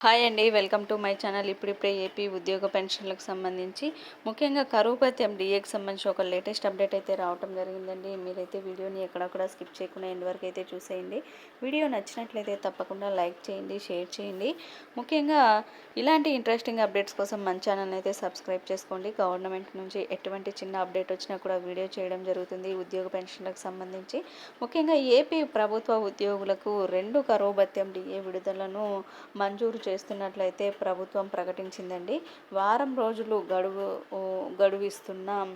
Hi అండి welcome to my channel. ఇప్పుడిప్పుడే AP ఉద్యోగ పెన్షన్లకు సంబంధించి ముఖ్యంగా కరువు భత్యం డిఏకి సంబంధించి ఒక లేటెస్ట్ అప్డేట్ అయితే రావటం జరిగిందండి. మీరైతే వీడియోని ఎక్కడక్కడ స్కిప్ చేయకుండా ఎండ్ వరకు అయితే చూసేయండి. వీడియో నచ్చినట్లయితే తప్పకుండా లైక్ చేయండి షేర్ చేయండి. ముఖ్యంగా ఇలాంటి ఇంట్రెస్టింగ్ అప్డేట్స్ కోసం మన ఛానల్ అయితే సబ్స్క్రైబ్ చేసుకోండి. గవర్నమెంట్ నుంచి ఎటువంటి చిన్న అప్డేట్ వచ్చినా కూడా వీడియో చేయడం జరుగుతుంది ఉద్యోగ పెన్షన్లకు సంబంధించి. ముఖ్యంగా ఏపీ ప్రభుత్వ ఉద్యోగులకు రెండు కరువు భత్యం డిఏ విడుదలను మంజూరు చేస్తున్నట్లయితే ప్రభుత్వం ప్రకటించిందండి. వారం రోజులు గడువు గడువిస్తున్నాం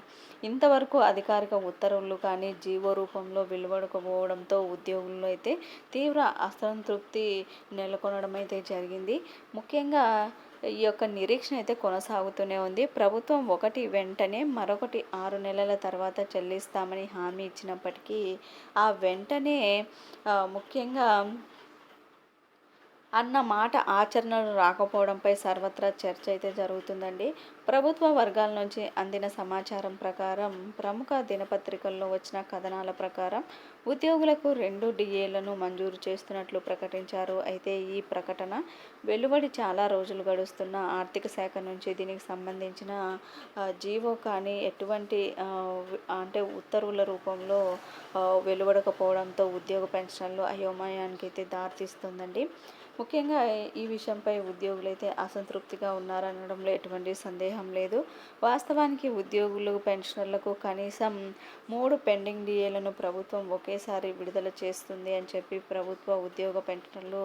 ఇంతవరకు అధికారిక ఉత్తర్వులు కానీ జీవో రూపంలో వెలువడకపోవడంతో ఉద్యోగుల్లో అయితే తీవ్ర అసంతృప్తి నెలకొనడం అయితే జరిగింది. ముఖ్యంగా ఈ యొక్క నిరీక్షణ అయితే కొనసాగుతూనే ఉంది. ప్రభుత్వం ఒకటి వెంటనే మరొకటి ఆరు నెలల తర్వాత చెల్లిస్తామని హామీ ఇచ్చినప్పటికీ ఆ వెంటనే ముఖ్యంగా అన్న మాట ఆచరణలు రాకపోవడంపై సర్వత్రా చర్చ అయితే జరుగుతుందండి. ప్రభుత్వ వర్గాల నుంచి అందిన సమాచారం ప్రకారం ప్రముఖ దినపత్రికల్లో వచ్చిన కథనాల ప్రకారం ఉద్యోగులకు రెండు డిఏలను మంజూరు చేస్తున్నట్లు ప్రకటించారు. అయితే ఈ ప్రకటన వెలువడి చాలా రోజులు గడుస్తున్న ఆర్థిక శాఖ నుంచి దీనికి సంబంధించిన జీవో కానీ ఎటువంటి అంటే ఉత్తర్వుల రూపంలో వెలువడకపోవడంతో ఉద్యోగ పెన్షన్లు అయోమయానికి అయితే దారితీస్తుందండి. ముఖ్యంగా ఈ విషయంపై ఉద్యోగులైతే అసంతృప్తిగా ఉన్నారనడంలో ఎటువంటి సందేహం లేదు. వాస్తవానికి ఉద్యోగులు పెన్షనర్లకు కనీసం మూడు పెండింగ్ డిఏలను ప్రభుత్వం ఒకేసారి విడుదల చేస్తుంది అని చెప్పి ప్రభుత్వ ఉద్యోగ పెన్షనర్లు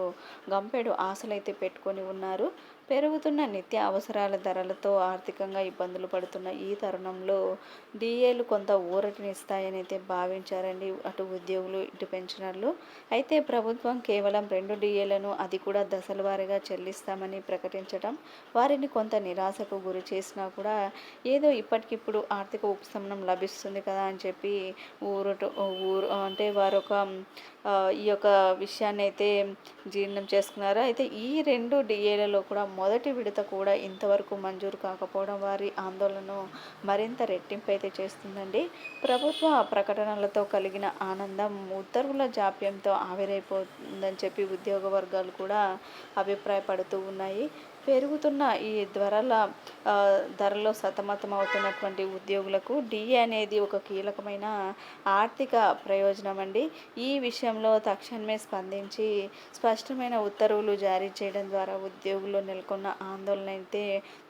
గంపెడు ఆశలైతే పెట్టుకొని ఉన్నారు. పెరుగుతున్న నిత్య అవసరాల ధరలతో ఆర్థికంగా ఇబ్బందులు పడుతున్న ఈ తరుణంలో డిఏలు కొంత ఊరటినిస్తాయని అయితే భావించారండి అటు ఉద్యోగులు ఇటు పెన్షనర్లు. అయితే ప్రభుత్వం కేవలం రెండు డిఏలను అది కూడా దశల వారీగా చెల్లిస్తామని ప్రకటించడం వారిని కొంత నిరాశకు గురి చేసినా కూడా ఏదో ఇప్పటికిప్పుడు ఆర్థిక ఉపశమనం లభిస్తుంది కదా అని చెప్పి ఊరు ఊరు అంటే వారు ఒక ఈ యొక్క విషయాన్ని అయితే జీర్ణం చేసుకున్నారు. అయితే ఈ రెండు డిఏలలో కూడా మొదటి విడత కూడా ఇంతవరకు మంజూరు కాకపోవడం వారి ఆందోళనను మరింత రెట్టింపు అయితే చేస్తుందండి. ప్రభుత్వ ప్రకటనలతో కలిగిన ఆనందం ఉత్తర్వుల జాప్యంతో ఆవిరైపోతుందని చెప్పి ఉద్యోగ వర్గాలు కూడా అభిప్రాయపడుతూ ఉన్నాయి. పెరుగుతున్న ఈ ధరల ధరలో సతమతం అవుతున్నటువంటి ఉద్యోగులకు డి అనేది ఒక కీలకమైన ఆర్థిక ప్రయోజనం అండి. ఈ విషయంలో తక్షణమే స్పందించి స్పష్టమైన ఉత్తర్వులు జారీ చేయడం ద్వారా ఉద్యోగుల్లో నెలకొన్న ఆందోళన అయితే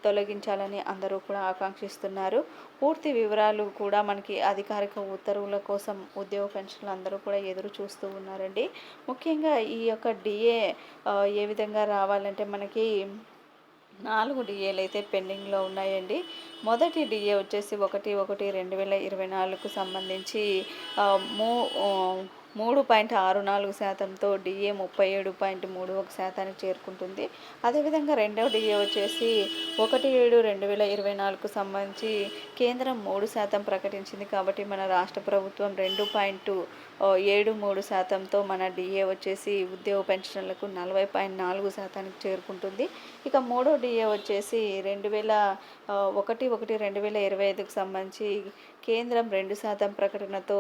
తొలగించాలని అందరూ కూడా ఆకాంక్షిస్తున్నారు. పూర్తి వివరాలు కూడా మనకి అధికారిక ఉత్తర్వుల కోసం ఉద్యోగ పెన్షన్లు అందరూ కూడా ఎదురు చూస్తూ ఉన్నారండి. ముఖ్యంగా ఈ యొక్క డిఏ ఏ విధంగా రావాలంటే మనకి నాలుగు డిఏలు అయితే పెండింగ్లో ఉన్నాయండి. మొదటి డిఏ వచ్చేసి ఒకటి ఒకటి రెండు వేల ఇరవై నాలుగుకు సంబంధించి మూ మూడు పాయింట్ ఆరు నాలుగు శాతంతో డిఏ ముప్పై ఏడు పాయింట్ మూడు ఒక శాతానికి చేరుకుంటుంది. అదేవిధంగా రెండవ డిఏ వచ్చేసి ఒకటి ఏడు రెండు వేల ఇరవై నాలుగుకు సంబంధించి కేంద్రం మూడు శాతం ప్రకటించింది కాబట్టి మన రాష్ట్ర ప్రభుత్వం రెండు పాయింట్ ఏడు మూడు శాతంతో మన డిఏ వచ్చేసి ఉద్యోగ పెన్షన్లకు నలభై పాయింట్ నాలుగు శాతానికి చేరుకుంటుంది. ఇక మూడో డిఏ వచ్చేసి రెండు వేల ఒకటి ఒకటి రెండు వేల ఇరవై ఐదుకు సంబంధించి కేంద్రం రెండు శాతం ప్రకటనతో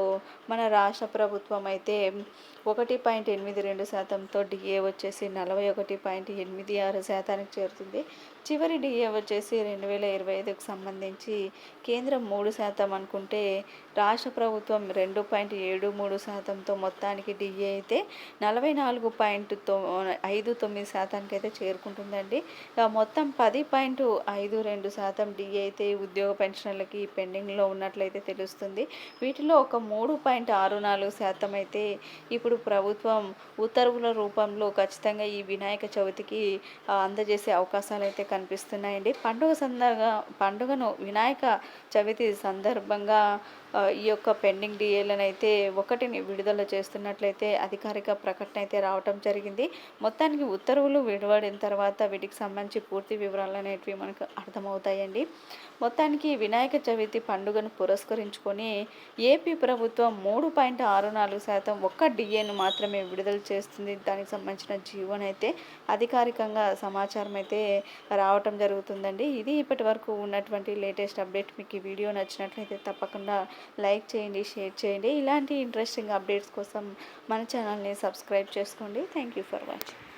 మన రాష్ట్ర ప్రభుత్వం అయితే అయితే ఒకటి పాయింట్ ఎనిమిది రెండు శాతంతో డిఏ వచ్చేసి నలభై ఒకటి పాయింట్ ఎనిమిది ఆరు శాతానికి చేరుతుంది. చివరి డిఏ వచ్చేసి రెండు వేల ఇరవై ఐదుకు సంబంధించి కేంద్రం మూడు శాతం అనుకుంటే రాష్ట్ర ప్రభుత్వం రెండు పాయింట్ ఏడు మూడు శాతంతో మొత్తానికి డిఏ అయితే నలభై నాలుగు పాయింట్ తొ ఐదు తొమ్మిది శాతానికి అయితే చేరుకుంటుందండి. మొత్తం పది పాయింట్ ఐదు రెండు శాతం డిఏ అయితే ఉద్యోగ పెన్షన్లకి పెండింగ్లో ఉన్నట్లయితే తెలుస్తుంది. వీటిలో ఒక మూడు పాయింట్ ఆరు నాలుగు శాతం అయితే ఇప్పుడు ప్రభుత్వం ఉత్తర్వుల రూపంలో ఖచ్చితంగా ఈ వినాయక చవితికి అందజేసే అవకాశాలు అయితే కనిపిస్తున్నాయండి. పండుగ సందర్భ పండుగను వినాయక చవితి సందర్భంగా ఈ యొక్క పెండింగ్ డిఏలను అయితే ఒకటిని విడుదల చేస్తున్నట్లయితే అధికారిక ప్రకటన అయితే రావటం జరిగింది. మొత్తానికి ఉత్తర్వులు విడువడిన తర్వాత వీటికి సంబంధించి పూర్తి వివరాలు అనేటివి మనకు అర్థమవుతాయండి. మొత్తానికి వినాయక చవితి పండుగను పురస్కరించుకొని ఏపీ ప్రభుత్వం మూడు పాయింట్ ఆరు నాలుగు శాతం ఒక్క డిఏను మాత్రమే విడుదల చేస్తుంది. దానికి సంబంధించిన జీవోనైతే అయితే అధికారికంగా సమాచారం అయితే రావటం జరుగుతుందండి. ఇది ఇప్పటి వరకు ఉన్నటువంటి లేటెస్ట్ అప్డేట్. మీకు ఈ వీడియో నచ్చినట్లయితే తప్పకుండా లైక్ చేయండి షేర్ చేయండి. ఇలాంటి ఇంట్రెస్టింగ్ అప్డేట్స్ కోసం మన ఛానల్ని సబ్స్క్రైబ్ చేసుకోండి. Thank you for watching.